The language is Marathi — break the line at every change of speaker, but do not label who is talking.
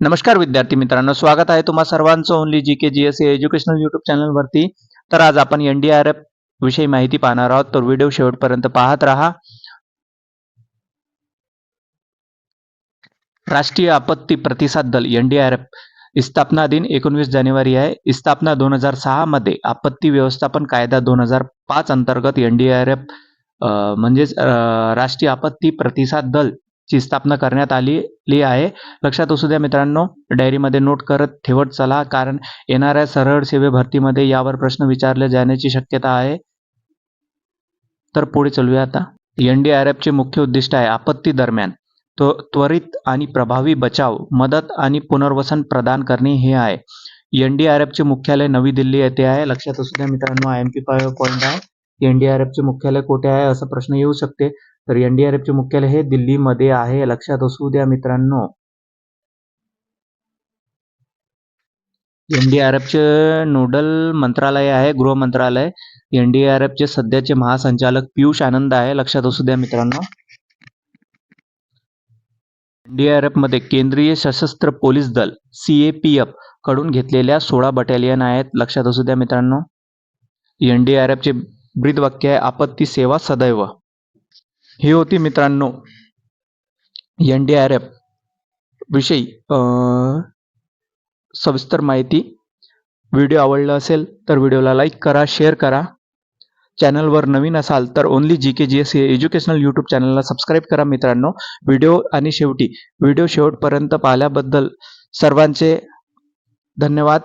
नमस्कार विद्यार्थी मित्रांनो स्वागत आहे तुम्हा सर्वांचं only G K G S educational YouTube चॅनलवरती तर आज आपण एन डी आर एफ विषयी माहिती पाहणार आहोत. तर व्हिडिओ शेवटपर्यंत पाहत राहा. राष्ट्रीय आपत्ती प्रतिसाद दल एन डी आर एफ स्थापना दिन एकोणवीस जानेवारी आहे. स्थापना दोन हजार सहा मध्ये आपत्ती व्यवस्थापन कायदा दोन हजार पाच अंतर्गत एन डी आर एफ म्हणजेच राष्ट्रीय आपत्ती प्रतिसाद दल ची स्थापना करण्यात आलेली आहे. लक्षात असू द्या मित्रांनो डायरीमध्ये नोट करत ठेवत चला कारण येणाऱ्या सरळ सेवे भरतीमध्ये यावर प्रश्न विचारले जाण्याची शक्यता आहे. तर पुढे चलूया आता. एन डी आर एफचे मुख्य उद्दिष्ट आहे आपत्ती दरम्यान. तो त्वरित आणि प्रभावी बचाव मदत आणि पुनर्वसन प्रदान करणे हे आहे. एन डी आर एफचे मुख्यालय नवी दिल्ली येथे आहे. लक्षात असू द्या मित्रांनो आय एम पी पॉईंट आहे एन डी आर एफचे मुख्यालय कुठे आहे असा प्रश्न येऊ शकते. तर एन डी आर एफचे मुख्यालय हे दिल्लीमध्ये आहे. लक्षात असू द्या मित्रांनो. एन डी आर एफचे नोडल मंत्रालय आहे गृह मंत्रालय. एन डी आर एफचे सध्याचे महासंचालक पियुष आनंद आहे. लक्षात असू द्या मित्रांनो. एनमध्ये केंद्रीय सशस्त्र पोलीस दल सीएपीएफकडून घेतलेल्या सोळा बटालियन आहेत. लक्षात असू द्या मित्रांनो. एनडीआरएफचे ब्रीद वाक्य ब्रीदवाक्य आहे आपत्ती सेवा सदैव. ही होती मित्रांनो एन डी आर एफ विषयी सविस्तर माहिती. व्हिडिओ आवडला असेल तर व्हिडिओला लाईक करा शेअर करा. चॅनलवर नवीन असाल तर only G K G S educational YouTube चॅनलला सबस्क्राईब करा मित्रांनो. व्हिडिओ आणि शेवटी व्हिडिओ शेवटपर्यंत पाहिल्याबद्दल सर्वांचे धन्यवाद.